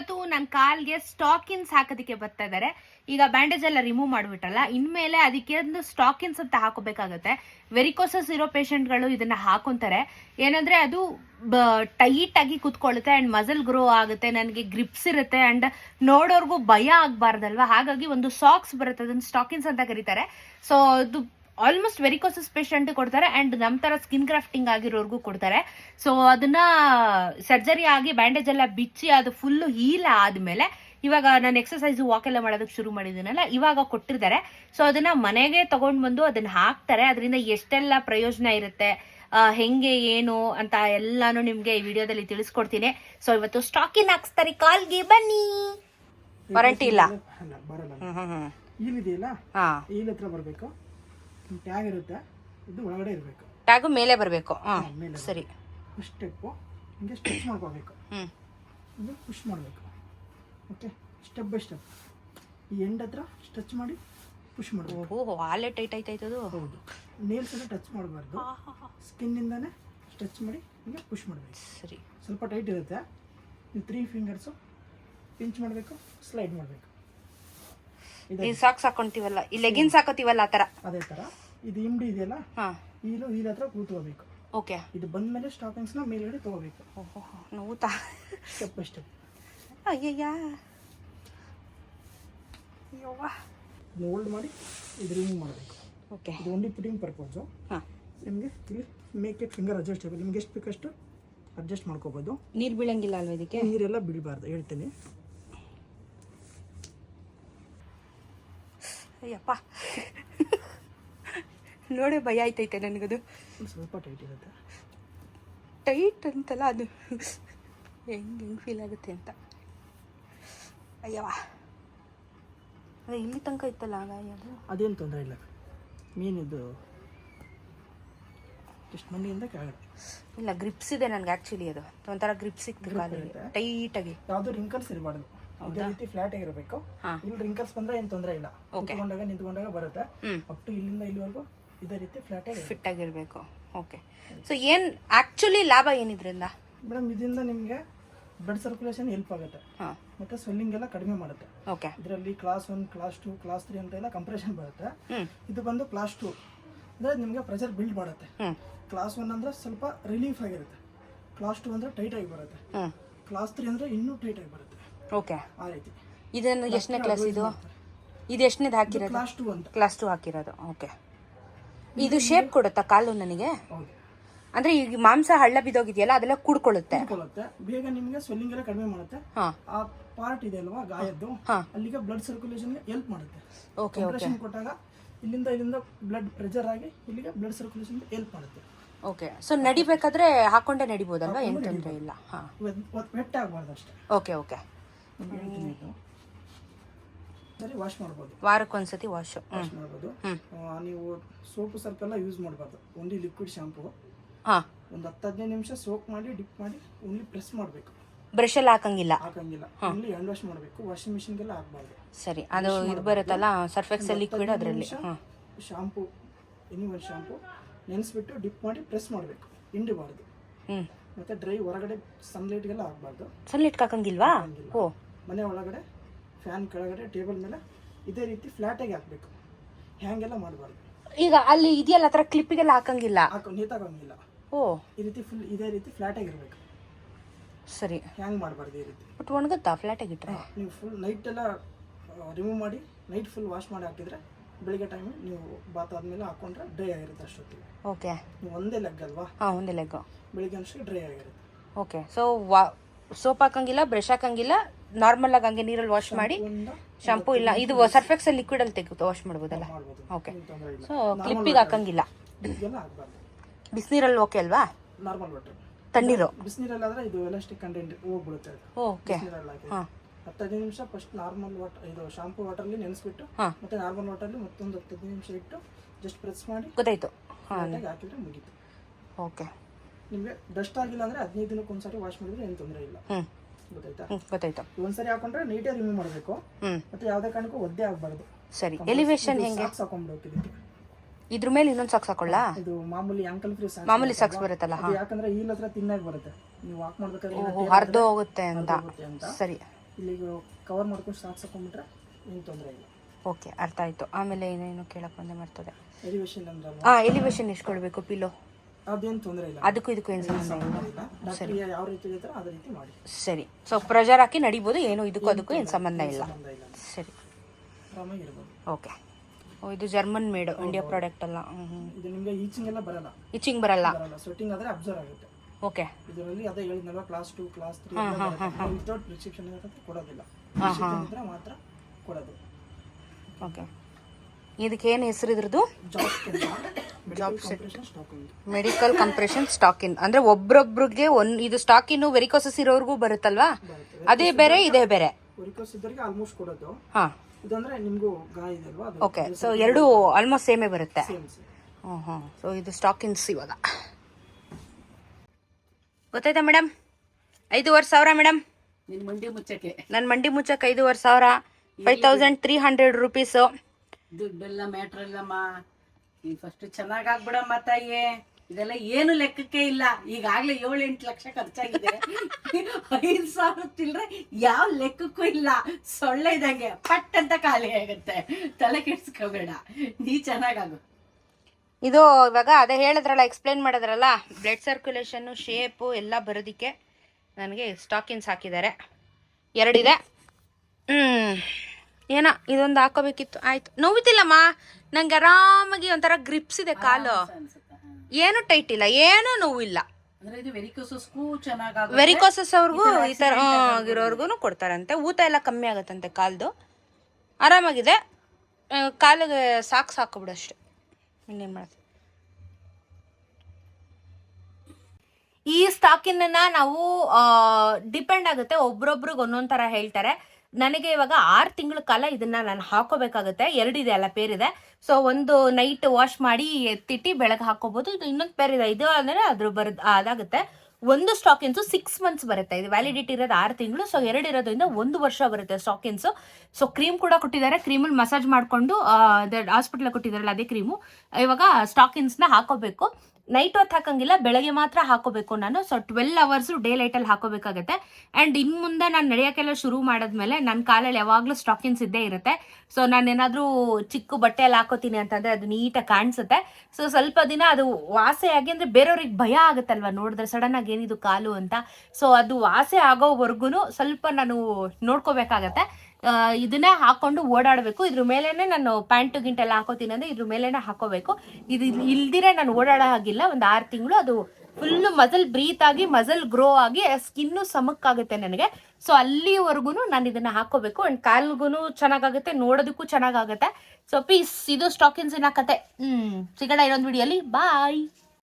ಇವತ್ತು ನನ್ನ ಕಾಲ್ಗೆ ಸ್ಟಾಕಿನ್ಸ್ ಹಾಕೋದಕ್ಕೆ ಬರ್ತಾ ಇದ್ದಾರೆ ಈಗ ಬ್ಯಾಂಡೇಜ್ ಎಲ್ಲ ರಿಮೂವ್ ಮಾಡಿಬಿಟ್ರಲ್ಲ, ಇನ್ಮೇಲೆ ಅದಕ್ಕೆ ಒಂದು ಸ್ಟಾಕಿನ್ಸ್ ಅಂತ ಹಾಕೋಬೇಕಾಗುತ್ತೆ. ವೆರಿಕೋಸಸ್ ಇರೋ ಪೇಷಂಟ್ಗಳು ಇದನ್ನ ಹಾಕೊಂತಾರೆ. ಏನಂದ್ರೆ ಅದು ಟೈಟ್ ಆಗಿ ಕುತ್ಕೊಳ್ಳುತ್ತೆ ಅಂಡ್ ಮಸಲ್ ಗ್ರೋ ಆಗುತ್ತೆ, ನನಗೆ ಗ್ರಿಪ್ಸ್ ಇರುತ್ತೆ ಅಂಡ್ ನೋಡೋರ್ಗೂ ಭಯ ಆಗ್ಬಾರ್ದಲ್ವಾ? ಹಾಗಾಗಿ ಒಂದು ಸಾಕ್ಸ್ ಬರುತ್ತೆ, ಅದನ್ನ ಸ್ಟಾಕಿನ್ಸ್ ಅಂತ ಕರೀತಾರೆ. ಸೊ ಅದು ಆಲ್ಮೋಸ್ಟ್ ವೆರಿಕೋಸಸ್ ಪೇಷಂಟ್ ಕೊಡ್ತಾರೆ ಅಂಡ್ ನಮ್ಮ ತರ ಸ್ಕಿನ್ ಕ್ರಾಫ್ಟಿಂಗ್ ಆಗಿರೋರ್ಗೂ ಕೊಡ್ತಾರೆ. ಸೊ ಅದನ್ನ ಸರ್ಜರಿ ಆಗಿ ಬ್ಯಾಂಡೇಜ್ ಎಲ್ಲ ಬಿಚ್ಚಿ ಅದು ಫುಲ್ ಹೀಲ್ ಆದ್ಮೇಲೆ ಇವಾಗ ನಾನು ಎಕ್ಸಸೈಸ್ ವಾಕ್ ಎಲ್ಲ ಮಾಡೋದಕ್ಕೆ ಶುರು ಮಾಡಿದ್ದೀನಲ್ಲ ಇವಾಗ ಕೊಟ್ಟಿರ್ತಾರೆ. ಸೊ ಅದನ್ನ ಮನೆಗೆ ತಗೊಂಡ್ ಬಂದು ಅದನ್ನ ಹಾಕ್ತಾರೆ. ಅದರಿಂದ ಎಷ್ಟೆಲ್ಲ ಪ್ರಯೋಜನ ಇರುತ್ತೆ ಹೆಂಗೆ ಏನು ಅಂತ ಎಲ್ಲಾನು ನಿಮ್ಗೆ ಈ ವಿಡಿಯೋದಲ್ಲಿ ತಿಳಿಸ್ಕೊಡ್ತೀನಿ. ಸೊ ಇವತ್ತು ಸ್ಟಾಕಿನ್ ಹಾಕ್ಸ್ತಾರೆ ಕಾಲ್ಗೆ ಬನ್ನಿ. ವಾರಂಟಿ ಇಲ್ಲ. ಹ್ಮ್ ಹ್ಮ್ ಹ್ಮ್. ಹತ್ರ ಬರಬೇಕು? ಟ್ಯಾಗ್ ಇರುತ್ತೆ ಇದು ಒಳಗಡೆ ಇರಬೇಕು. ಟ್ಯಾಗು ಮೇಲೆ ಬರಬೇಕು. ಹಾ ಸರಿ. ಸ್ಟೆಪ್ಪು ಹಿಂಗೆ ಸ್ಟಿಚ್ ಮಾಡ್ಕೋಬೇಕು. ಹ್ಞೂ ಇದು ಪುಷ್ ಮಾಡಬೇಕು. ಓಕೆ ಸ್ಟೆಪ್ ಬೈ ಸ್ಟೆಪ್ ಈ ಎಂಡ್ ಹತ್ರ ಸ್ಟ್ರೆಚ್ ಮಾಡಿ ಪುಷ್ ಮಾಡಬೇಕು. ಓಹೋ ಆಲೇ ಟೈಟ್ ಆಯ್ತಾಯ್ತದು ಹೌದು. ನೇಲ್ಸ್ ಎಲ್ಲ ಟಚ್ ಮಾಡಬಾರ್ದು. ಸ್ಕಿನ್ನಿಂದನೇ ಸ್ಟ್ರೆಚ್ ಮಾಡಿ ಹಿಂಗೆ ಪುಷ್ ಮಾಡಬೇಕು. ಸರಿ. ಸ್ವಲ್ಪ ಟೈಟ್ ಇರುತ್ತೆ. ನೀವು ತ್ರೀ ಫಿಂಗರ್ಸು ಪಿಂಚ್ ಮಾಡಬೇಕು ಸ್ಲೈಡ್ ಮಾಡಬೇಕು. ಈ ಸಾಕ್ಸ್ ಹಾಕೊಂತೀವಲ್ಲ ಈ ಲೆಗಿನ್ಸ್ ಹಾಕೋತೀವಲ್ಲ ಆ ಥರ ಅದೇ ತರ. ಇದು ಇಂಡಿ ಇದೆಯಲ್ಲ? ಹಾ. ಈಲು ಈಲ್ ಹತ್ರ ಕೂತ್ಕೋಬೇಕು. ಓಕೆ. ಇದು ಬಂದ್ಮೇಲೆ ಸ್ಟಾಕಿಂಗ್ಸ್ನ ಮೇಲ್ಗಡೆ ತಗೋಬೇಕು. ಓಹೋ ತಾ ಸ್ಟೆಪ್ ಬೈ ಸ್ಟೆಪ್ ಅಯ್ಯಯ್ಯ. ಅಯ್ಯವ್ವ ಮೋಲ್ಡ್ ಮಾಡಿ ಇದು ರಿಮೂವ್ ಮಾಡಬೇಕು. ಓಕೆ. ಇದು ಓನ್ಲಿ ಪುಟಿಂಗ್ ಪರ್ಪೋಸು ಹಾಂ. ನಿಮಗೆ ಇಲ್ಲಿ ಮೇಕ್ ಇಟ್ ಫಿಂಗರ್ ಅಡ್ಜಸ್ಟೇಬಲ್ ನಿಮಗೆ ಎಷ್ಟು ಬೇಕಷ್ಟು ಅಡ್ಜಸ್ಟ್ ಮಾಡ್ಕೋಬೋದು. ನೀರು ಬೀಳಂಗಿಲ್ಲ ಅಲ್ವಾ ಇದಕ್ಕೆ? ನೀರೆಲ್ಲ ಬೀಳಬಾರ್ದು ಹೇಳ್ತೀನಿ. ಅಯ್ಯಪ್ಪ. ನೋಡಿ ಭಯ ಆಯ್ತೈತೆ ನನಗದು. ಸ್ವಲ್ಪ ಟೈಟ್ ಇರುತ್ತೆ. ಟೈಟ್ ಅಂತಲ್ಲ ಅದು. ಹೆಂಗೆ ಹೆಂಗೆ ಫೀಲ್ ಆಗುತ್ತೆ ಅಂತ. ಅಯ್ಯವ ಅದೇ ಇಲ್ಲಿ ತನಕ ಇತ್ತಲ್ಲ ಗಾಯ ಅದು ಅದೇನು ತೊಂದರೆ ಇಲ್ಲ. ಮೀನ್ ಇದು ಎಷ್ಟು ಮಂದಿಯಿಂದ ಕೆಳಗಡೆ ಇಲ್ಲ ಗ್ರಿಪ್ಸ್ ಇದೆ ನನಗೆ ಆ್ಯಕ್ಚುಲಿ ಅದು. ಒಂಥರ ಗ್ರಿಪ್ ಸಿಕ್ತು ಟೈಟಾಗಿ ಯಾವುದು ರಿಂಕಲ್ಸ್ ಇರಬಾರ್ದು. ಇದೇ ರೀತಿ ಫ್ಲಾಟ್ ಆಗಿರಬೇಕು. ಇಲ್ಲಿ ರಿಂಕಲ್ಸ್ ಬಂದ್ರೆ ಏನು ತೊಂದರೆ ಇಲ್ಲ. ನಿಂತ್ಕೊಂಡಾಗ ನಿಂತ್ಕೊಂಡಾಗ ಬರುತ್ತೆ. ಅಪ್ ಟು ಇಲ್ಲಿಂದ ಇಲ್ಲಿವರೆಗೂ ಇದೇ ರೀತಿ ಫ್ಲಾಟ್ ಫಿಟ್ ಆಗಿರಬೇಕು. ಓಕೆ ಸೊ ಏನು ಆ್ಯಕ್ಚುಲಿ ಲಾಭ ಏನಿದ್ರಿಂದ? ಮೇಡಮ್ ಇದರಿಂದ ನಿಮಗೆ ಬ್ಲಡ್ ಸರ್ಕ್ಯುಲೇಷನ್ ಹೆಲ್ಪ್ ಆಗುತ್ತೆ. ಮತ್ತೆ ಸ್ವೆಲ್ಲಿಂಗ್ ಎಲ್ಲ ಕಡಿಮೆ ಮಾಡುತ್ತೆ. ಓಕೆ ಇದರಲ್ಲಿ class one class two class three ಅಂತ ಎಲ್ಲ ಕಂಪ್ರೆಷನ್ ಬರುತ್ತೆ ಇದು ಬಂದು ಕ್ಲಾಸ್ ಟು ಅಂದ್ರೆ ನಿಮಗೆ ಪ್ರೆಷರ್ ಬಿಲ್ಡ್ ಮಾಡುತ್ತೆ. ಕ್ಲಾಸ್ ಒನ್ ಅಂದ್ರೆ ಸ್ವಲ್ಪ ರಿಲೀಫ್ ಆಗಿರುತ್ತೆ. ಕ್ಲಾಸ್ ಟು ಅಂದ್ರೆ ಟೈಟ್ ಆಗಿ ಬರುತ್ತೆ. ಕ್ಲಾಸ್ ತ್ರೀ ಅಂದ್ರೆ ಇನ್ನೂ ಟೈಟ್ ಆಗಿ ಬರುತ್ತೆ. ಓಕೆ ಆ ರೀತಿ. ಇದನ್ನು ಎಷ್ಟನೇ ಕ್ಲಾಸ್ ಇದು? ಇದು ಎಷ್ಟನೇದು ಹಾಕಿರೋದು? ಕ್ಲಾಸ್ ಟು ಅಂತ. ಕ್ಲಾಸ್ ಟು ಹಾಕಿರೋದು. ಓಕೆ ಇದು ಶೇಪ್ ಕೊಡುತ್ತಾ ಕಾಲು ನನಗೆ? ಹೌದು. ಅಂದ್ರೆ ಈಗ ಮಾಂಸ ಹಳ್ಳ ಬಿದ್ದೋಗಿದೆಯಲ್ಲ ಅದೆಲ್ಲ ಕೂಡ್ಕೊಳ್ಳುತ್ತೆ. ಕೂತ್ಕೊಳ್ಳುತ್ತೆ ಬೇಗ ನಿಮಗೆ ಸ್ವೆಲ್ಲಿಂಗ್ ಎಲ್ಲ ಕಡಿಮೆ ಮಾಡುತ್ತೆ. ಹಾ. ಆ ಪಾರ್ಟ್ ಇದೆ ಅಲ್ವಾ ಗಾಯದ್ದು? ಹಾ. ಅಲ್ಲಿಗೆ ಬ್ಲಡ್ ಸರ್ಕ್ಯುಲೇಷನ್ ಹೆಲ್ಪ್ ಮಾಡುತ್ತೆ. ಓಕೆ ಓಕೆ ಕಂಪ್ರೆಷನ್ ಕೊಟ್ಟಾಗ ಇಲ್ಲಿಂದ ಇಲ್ಲಿಂದ ಬ್ಲಡ್ ಪ್ರೆಷರ್ ಆಗಿ ಇಲ್ಲಿಗೆ ಬ್ಲಡ್ ಸರ್ಕ್ಯುಲೇಷನ್ ಹೆಲ್ಪ್ ಮಾಡುತ್ತೆ. ಓಕೆ ಸೊ ನಡಿಬೇಕಾದ್ರೆ ಹಾಕೊಂಡೇ ನಡಿಬೋದಲ್ವಾ? ಏನು ತೊಂದರೆ ಇಲ್ಲ. ಹಾಂ. ವೆಟ್ ಆಗಬಾರ್ದು ಅಷ್ಟೇ. Okay okay. ಸರಿ ವಾಶ್ ಮಾಡ್ಬೋದು. ವಾರಕ್ಕೊಂದ್ಸತಿ ವಾಶು ವಾಶ್ ಮಾಡ್ಬೋದು. ನೀವು ಸೋಪು ಸರ್ಪ್ ಎಲ್ಲ ಯೂಸ್ ಮಾಡಬಾರ್ದು. ಓನ್ಲಿ ಲಿಕ್ವಿಡ್ ಶಾಂಪು ಹಾಂ. ಒಂದು ಹತ್ತು ಹದಿನೈದು ನಿಮಿಷ ಸೋಪ್ ಮಾಡಿ ಡಿಪ್ ಮಾಡಿ ಓನ್ಲಿ ಪ್ರೆಸ್ ಮಾಡಬೇಕು. ಬ್ರಷಲ್ಲಿ ಹಾಕಂಗಿಲ್ಲ. ಹಾಕಂಗಿಲ್ಲ. ಓನ್ಲಿ ಹ್ಯಾಂಡ್ ವಾಶ್ ಮಾಡಬೇಕು. ವಾಷಿಂಗ್ ಮಿಷಿನ್ಗೆಲ್ಲ ಹಾಕ್ಬಾರ್ದು ಸರಿ. ಅದು ಇದು ಬರುತ್ತಲ್ಲ ಸರ್ಫೆಕ್ಸ್ ಲಿಕ್ವಿಡ್ ಅದರಲ್ಲಿ. ಶಾಂಪು ಎನಿ ಒಂದು ಶಾಂಪು ನೆನೆಸ್ಬಿಟ್ಟು ಡಿಪ್ ಮಾಡಿ ಪ್ರೆಸ್ ಮಾಡಬೇಕು. ಹಿಂಡಬಾರ್ದು ಹ್ಞೂ ಮತ್ತು ಡ್ರೈ ಹೊರಗಡೆ ಸನ್ಲೈಟ್ಗೆಲ್ಲ ಹಾಕ್ಬಾರ್ದು ಸನ್ಲೈಟ್ ಹಾಕಂಗಿಲ್ವಾ? ಓ. ಮನೆ ಒಳಗಡೆ ಫ್ಯಾನ್ ಕೆಳಗಡೆ ಟೇಬಲ್ ಮೇಲೆ ಇದೇ ರೀತಿ ಫ್ಲ್ಯಾಟಾಗಿ ಹಾಕಬೇಕು. ಹ್ಯಾಂಗೆಲ್ಲ ಮಾಡಬಾರ್ದು. ಈಗ ಅಲ್ಲಿ ಇದೆಯಲ್ಲ ಆ ಥರ ಕ್ಲಿಪ್ಪಿಗೆಲ್ಲ ಹಾಕಂಗಿಲ್ಲ? ಹಾಕೋ ನೀತಾಗಂಗಿಲ್ಲ ಓ. ಈ ರೀತಿ ಫುಲ್ ಇದೇ ರೀತಿ ಫ್ಲ್ಯಾಟಾಗಿರ್ಬೇಕು ಸರಿ. ಹ್ಯಾಂಗ್ ಮಾಡಬಾರ್ದು ಈ ರೀತಿ? ಬಟ್ ಒಣಗುತ್ತಾ? ಆಗಿ ಇಟ್ರೆ? ನೀವು ಫುಲ್ ನೈಟ್ ಎಲ್ಲ ರಿಮೂವ್ ಮಾಡಿ ನೈಟ್ ಫುಲ್ ವಾಶ್ ಮಾಡಿ ಹಾಕಿದ್ರೆ ಬೆಳಿಗ್ಗೆ ಟೈಮ್ ನೀವು ಬಾತ್ ಆದ್ಮೇಲೆ ಹಾಕೊಂಡ್ರೆ ಡ್ರೈ ಆಗಿರುತ್ತೆ ಅಷ್ಟೊತ್ತಿಗೆ. ಓಕೆ ನೀವು ಒಂದೇ ಲೆಗ್ ಅಲ್ವಾ? ಹಾಂ ಒಂದೇ ಲೆಗ್ ಬೆಳಿಗ್ಗೆ ಅಷ್ಟೇ ಡ್ರೈ ಆಗಿರುತ್ತೆ. ಓಕೆ ಸೊ ವಾ ಸೋಪ್ ಹಾಕಂಗಿಲ್ಲ ಬ್ರಷ್ ಹಾಕಂಗಿಲ್ಲ ನಾರ್ಮಲ್ ಆಗಿ ಹಂಗೆ ನೀರಲ್ಲಿ ವಾಶ್ ಮಾಡಿ ಶಾಂಪೂ ಇಲ್ಲ ಇದು ಸರ್ಫೆಕ್ಸ್ ಲಿಕ್ವಿಡ್ ಅಲ್ಲಿ ತೆಗೆದು ವಾಶ್ ಮಾಡ್ಬೋದಲ್ಲ? ಓಕೆ ಸೊ ಕ್ಲಿಪ್ಪಿಗೆ ಹಾಕಂಗಿಲ್ಲ. ಬಿಸಿನೀರಲ್ಲಿ ಓಕೆ ಅಲ್ವಾ? ನಾರ್ಮಲ್ ವಾಟರ್ ತಣ್ಣೀರು. ಬಿಸಿನೀರಲ್ಲಿ ಇದು ಎಲಾಸ್ಟಿಕ್ ಕಂಟೆಂಟ್ ಹೋಗ್ಬಿಡುತ್ತೆ ಅದು. ಓಕೆ ಹಾಂ. ಹತ್ತು ಹದಿನೈದು ನಿಮಿಷ ಫಸ್ಟ್ ನಾರ್ಮಲ್ ವಾಟರ್ ಇದು ಶಾಂಪೂ ವಾಟರ್ಲಿ ನೆನೆಸ್ಬಿಟ್ಟು ಮತ್ತೆ ನಾರ್ಮಲ್ ವಾಟರ್ಲಿ ಮತ್ತೊಂದು ಹತ್ತು ಹದಿನೈದು ನಿಮಿಷ ಇಟ್ಟು ಜಸ್ಟ್ ಪ್ರೆಸ್ ಮಾಡಿ ಗೊತ್ತಾಯ್ತು. ಹಾಂ. ಹಾಕಿದ್ರೆ ಮುಗೀತು. ಓಕೆ ನಿಮಗೆ ಡಸ್ಟ್ ಆಗಿಲ್ಲ ಅಂದ್ರೆ ಹದಿನೈದು ದಿನಕ್ಕೆ ಒಂದ್ಸರಿ ವಾಶ್ ಮಾಡಿದ್ರೆ ಏನು ತೊಂದರೆ ಇಲ್ಲ. ಗೊತ್ತಾಯ್ತಾ? ಗೊತ್ತಾಯ್ತು. ಒಂದ್ಸರಿ ಹಾಕೊಂಡ್ರೆ ನೀಟಾಗಿ ರಿಮೂವ್ ಮಾಡಬೇಕು. ಮತ್ತೆ ಯಾವುದೇ ಕಾರಣಕ್ಕೂ ಒದ್ದೆ ಆಗಬಾರ್ದು. ಸರಿ ಎಲಿವೇಶನ್ ಹೆಂಗೆ? ಹಾಕೊಂಡ್ಬಿಡೋಕೆ ಇದ್ರ ಮೇಲೆ ಇನ್ನೊಂದು ಸಾಕ್ಸ್ ಹಾಕೊಳ್ಳಾ? ಇದು ಮಾಮೂಲಿ ಆಂಕಲ್ ಫ್ರೀ ಸಾಕ್ಸ್ ಮಾಮೂಲಿ ಸಾಕ್ಸ್ ಬರುತ್ತಲ್ಲ ಯಾಕಂದ್ರೆ ಈಲ್ ಹತ್ರ ತಿನ್ನಾಗಿ ಬರುತ್ತೆ. ನೀವು ವಾಕ್ ಮಾಡ್ಬೇಕಾದ್ರೆ ಹರಿದು ಹೋಗುತ್ತೆ ಅಂತ. ಸರಿ. ಇಲ್ಲಿ ಕವರ್ ಮಾಡ್ಕೊಂಡು ಸಾಕ್ಸ್ ಹಾಕೊಂಡ್ಬಿಟ್ರೆ ಏನು ತೊಂದರೆ ಇಲ್ಲ. ಓಕೆ ಅರ್ಥ ಆಯ್ತು. ಆಮೇಲೆ ಏನೇನು ಕೇಳಕ್ಕೆ ಬಂದೆ ಮಾಡ್ತದೆ ಎಲಿವೇಶನ್ ಅಂದ್ರೆ ಆ ಎಲಿವೇಶನ್ ಎಷ್ಟು ಕೊಡಬೇಕು ಪಿಲೋ ಅದೇನು ತೊಂದರೆ ಇಲ್ಲ. ಅದಕ್ಕೂ ಇದಕ್ಕೂ ಏನು ಸಂಬಂಧ ಇಲ್ಲ. ಡಾಕ್ಟರ್ ಯಾವ ರೀತಿ ಹೇಳ್ತಾರೋ ಅದೇ ರೀತಿ ಮಾಡಿ. ಸರಿ. ಸೊ ಪ್ರೆಷರ್ ಹಾಕಿ ನಡಿಬೋದು ಏನು ಇದಕ್ಕೂ ಅದಕ್ಕೂ ಏನು ಸಂಬಂಧ ಇಲ್ಲ. ಸಂಬಂಧ ಇಲ್ಲ. ಸರಿ. ಓಕೆ. ಓ ಇದು ಜರ್ಮನ್ ಮೇಡ್ ಇಂಡಿಯಾ ಪ್ರಾಡಕ್ಟ್ ಅಲ್ಲ. ಇದು ನಿಮಗೆ ಈಚಿಂಗ್ ಎಲ್ಲ ಬರಲ್ಲ. ಇಚಿಂಗ್ ಬರಲ್ಲ. ಬರಲ್ಲ. ಸ್ವೆಟ್ಟಿಂಗ್ ಆದರೆ ಅಬ್ಸರ್ವ್ ಆಗುತ್ತೆ. ಓಕೆ. ಇದರಲ್ಲಿ ಅದೇ ಹೇಳಿದ್ನಲ್ವ class two class three without prescription ಕೊಡೋದಿಲ್ಲ. ಪ್ರಿಸ್ಕ್ರಿಪ್ಷನ್ ಇದ್ರೆ ಮಾತ್ರ ಕೊಡೋದು. ಓಕೆ. ಇದಕ್ಕೆ ಏನು ಹೆಸರು ಇದ್ರದ್ದು? Jobst Jobst compression medical compression stocking ಅಂದ್ರೆ ಒಬ್ರೊಬ್ರಿಗೆ ಒಂದ್ ಇದು ಸ್ಟಾಕ್ ಇನ್ ವೆರಿಕೋಸಸ್ ಇರೋರ್ಗೂ ಬರುತ್ತಲ್ವಾ? ಅದೇ ಬೇರೆ ಇದೇ ಬೇರೆ. ಆಲ್ಮೋಸ್ಟ್ ಕೊಡೋದು. ಹಾ. ಇದಂದ್ರೆ ನಿಮಗೂ ಗಾಯ ಇದೆ ಅಲ್ವಾ ಓಕೆ ಸೊ ಎರಡು ಆಲ್ಮೋಸ್ಟ್ ಸೇಮೇ ಬರುತ್ತೆ. ಹ್ಞೂ ಹ್ಞೂ ಸೊ ಇದು ಸ್ಟಾಕ್ ಇನ್ಸ್ ಇವಾಗ. ಗೊತ್ತಾಯ್ತಾ ಮೇಡಮ್ ಐದೂವರೆ ಸಾವಿರ ಮೇಡಮ್ ನಿನ್ ಮಂಡಿ ಮುಚ್ಚಕ್ಕೆ. ನನ್ನ ಮಂಡಿ ಮುಚ್ಚಕ್ಕೆ ಐದೂವರೆ ಸಾವಿರ. Five thousand three hundred rupees ದುಡ್ಡೆಲ್ಲ ಮ್ಯಾಟ್ರ್ ನೀನ್ ಫಸ್ಟ್ ಚೆನ್ನಾಗ್ ಆಗ್ಬಿಡಮ್ಮ ತಾಯಿ ಇದೆಲ್ಲ ಏನು ಲೆಕ್ಕಕ್ಕೆ ಇಲ್ಲ. ಈಗಾಗ್ಲೇ ಏಳು ಎಂಟು ಲಕ್ಷ ಖರ್ಚಾಗಿದೆ. ಐದು ಸಾವಿರ ತಿಳ್ರೆ ಯಾವ ಲೆಕ್ಕಕ್ಕೂ ಇಲ್ಲ. ಸೊಳ್ಳೆ ಇದಂಗೆ ಪಟ್ ಅಂತ ಖಾಲಿ ಆಗುತ್ತೆ. ತಲೆ ಕೆಡ್ಸ್ಕೋಬೇಡ. ನೀ ಚೆನ್ನಾಗಾಗು. ಇದು ಇವಾಗ ಅದೇ ಹೇಳಿದ್ರಲ್ಲ ಎಕ್ಸ್ಪ್ಲೇನ್ ಮಾಡಿದ್ರಲ್ಲ ಬ್ಲಡ್ ಸರ್ಕ್ಯುಲೇಷನ್ನು ಶೇಪು ಎಲ್ಲ ಬರೋದಕ್ಕೆ ನನಗೆ ಸ್ಟಾಕಿನ್ಸ್ ಹಾಕಿದ್ದಾರೆ. ಎರಡಿದೆ ಹ್ಞೂ ಏನೋ ಇದೊಂದು ಹಾಕೋಬೇಕಿತ್ತು. ಆಯ್ತು. ನೋವಿತಿಲ್ಲಮ್ಮ ನಂಗೆ ಆರಾಮಾಗಿ ಒಂಥರ ಗ್ರಿಪ್ಸ್ ಇದೆ ಕಾಲು. ಏನು ಟೈಟ್ ಇಲ್ಲ. ಏನೂ ನೋವಿಲ್ಲ. ವೆರಿಕೋಸಸ್ ಅವ್ರಿಗೂ ಈ ಥರ ಆಗಿರೋರ್ಗು ಕೊಡ್ತಾರಂತೆ. ಊತ ಎಲ್ಲ ಕಮ್ಮಿ ಆಗುತ್ತಂತೆ ಕಾಲ್ದು. ಆರಾಮಾಗಿದೆ. ಕಾಲಿಗೆ ಸಾಕು ಸಾಕು ಬಿಡು ಅಷ್ಟೆ. ಇನ್ನೇನು ಮಾಡ್ತೀವಿ ಈ ಸ್ಟಾಕಿನ ನಾವು ಡಿಪೆಂಡ್ ಆಗುತ್ತೆ. ಒಬ್ರೊಬ್ರಿಗೆ ಒಂದೊಂದು ಥರ ಹೇಳ್ತಾರೆ. ನನಗೆ ಇವಾಗ ಆರು ತಿಂಗಳ ಕಾಲ ಇದನ್ನ ನಾನು ಹಾಕೋಬೇಕಾಗುತ್ತೆ. ಎರಡಿದೆ ಅಲ್ಲ ಪೇರಿದೆ ಸೊ ಒಂದು ನೈಟ್ ವಾಶ್ ಮಾಡಿ ಎತ್ತಿಟ್ಟು ಬೆಳಗ್ಗೆ ಹಾಕೋಬಹುದು ಇದು ಇನ್ನೊಂದು ಪೇರಿದೆ ಇದೆ. ಅಂದರೆ ಅದ್ರ ಬರೋದು ಅದಾಗುತ್ತೆ. ಒಂದು ಸ್ಟಾಕಿನ್ಸು ಸಿಕ್ಸ್ ಮಂತ್ಸ್ ಬರುತ್ತೆ. ಇದು ವ್ಯಾಲಿಡಿಟಿ ಇರೋದು ಆರು ತಿಂಗಳು ಸೊ ಎರಡು ಇರೋದ್ರಿಂದ ಒಂದು ವರ್ಷ ಬರುತ್ತೆ ಸ್ಟಾಕಿನ್ಸು ಸೊ ಕ್ರೀಮ್ ಕೂಡ ಕೊಟ್ಟಿದ್ದಾರೆ. ಕ್ರೀಮಲ್ಲಿ ಮಸಾಜ್ ಮಾಡಿಕೊಂಡು ಹಾಸ್ಪಿಟ್ಲಲ್ಲಿ ಕೊಟ್ಟಿದ್ದಾರಲ್ಲ ಅದೇ ಕ್ರೀಮು ಇವಾಗ ಸ್ಟಾಕಿನ್ಸ್ನ ಹಾಕೋಬೇಕು. ನೈಟ್ ಹೊತ್ತು ಹಾಕಂಗಿಲ್ಲ, ಬೆಳಗ್ಗೆ ಮಾತ್ರ ಹಾಕೋಬೇಕು ನಾನು. ಸೊ ಟ್ವೆಲ್ ಅವರ್ಸು ಡೇ ಲೈಟಲ್ಲಿ ಹಾಕೋಬೇಕಾಗತ್ತೆ. ಆ್ಯಂಡ್ ಇನ್ನು ಮುಂದೆ ನಾನು ನಡೆಯೋಕ್ಕೆಲ್ಲ ಶುರು ಮಾಡಿದ್ಮೇಲೆ ನನ್ನ ಕಾಲಲ್ಲಿ ಯಾವಾಗಲೂ ಸ್ಟಾಕಿನ್ಸ್ ಇದ್ದೇ ಇರುತ್ತೆ. ಸೊ ನಾನು ಏನಾದರೂ ಚಿಕ್ಕ ಬಟ್ಟೆಯಲ್ಲಿ ಹಾಕೋತೀನಿ ಅಂತಂದರೆ ಅದು ನೀಟಾಗಿ ಕಾಣಿಸುತ್ತೆ. ಸೊ ಸ್ವಲ್ಪ ದಿನ ಅದು ವಾಸೆಯಾಗಿ ಅಂದರೆ ಬೇರೆಯವ್ರಿಗೆ ಭಯ ಆಗುತ್ತಲ್ವ ನೋಡಿದ್ರೆ ಸಡನ್ನಾಗಿ ಏನಿದು ಕಾಲು ಅಂತ. ಸೊ ಅದು ವಾಸೆ ಆಗೋವರೆಗೂ ಸ್ವಲ್ಪ ನಾನು ನೋಡ್ಕೋಬೇಕಾಗತ್ತೆ. ಇದನ್ನೇ ಹಾಕೊಂಡು ಓಡಾಡಬೇಕು. ಇದ್ರ ಮೇಲೇ ನಾನು ಪ್ಯಾಂಟು ಗಿಂಟೆಲ್ಲ ಹಾಕೋತೀನಿ ಅಂದರೆ ಇದ್ರ ಮೇಲೇ ಹಾಕೋಬೇಕು. ಇದು ಇಲ್ದಿರೇ ನಾನು ಓಡಾಡೋ ಹಾಗಿಲ್ಲ. ಒಂದು ಆರು ತಿಂಗಳು ಅದು ಫುಲ್ಲು ಮಸಲ್ ಬ್ರೀತ್ ಆಗಿ, ಮಸಲ್ ಗ್ರೋ ಆಗಿ ಸ್ಕಿನ್ನು ಸಮಕ್ಕಾಗುತ್ತೆ ನನಗೆ. ಸೊ ಅಲ್ಲಿವರೆಗೂ ನಾನು ಇದನ್ನ ಹಾಕೋಬೇಕು. ಅಂಡ್ ಕಾಲ್ಗೂ ಚೆನ್ನಾಗಾಗುತ್ತೆ, ನೋಡೋದಕ್ಕೂ ಚೆನ್ನಾಗಾಗುತ್ತೆ. ಸೊ ಪೀಸ್ ಇದು ಸ್ಟಾಕಿನ್ಸಿನ ಕತೆ ಹ್ಮ್, ಸಿಗೋಣ ಇನ್ನೊಂದು ವಿಡಿಯೋಲಿ ಬಾಯ್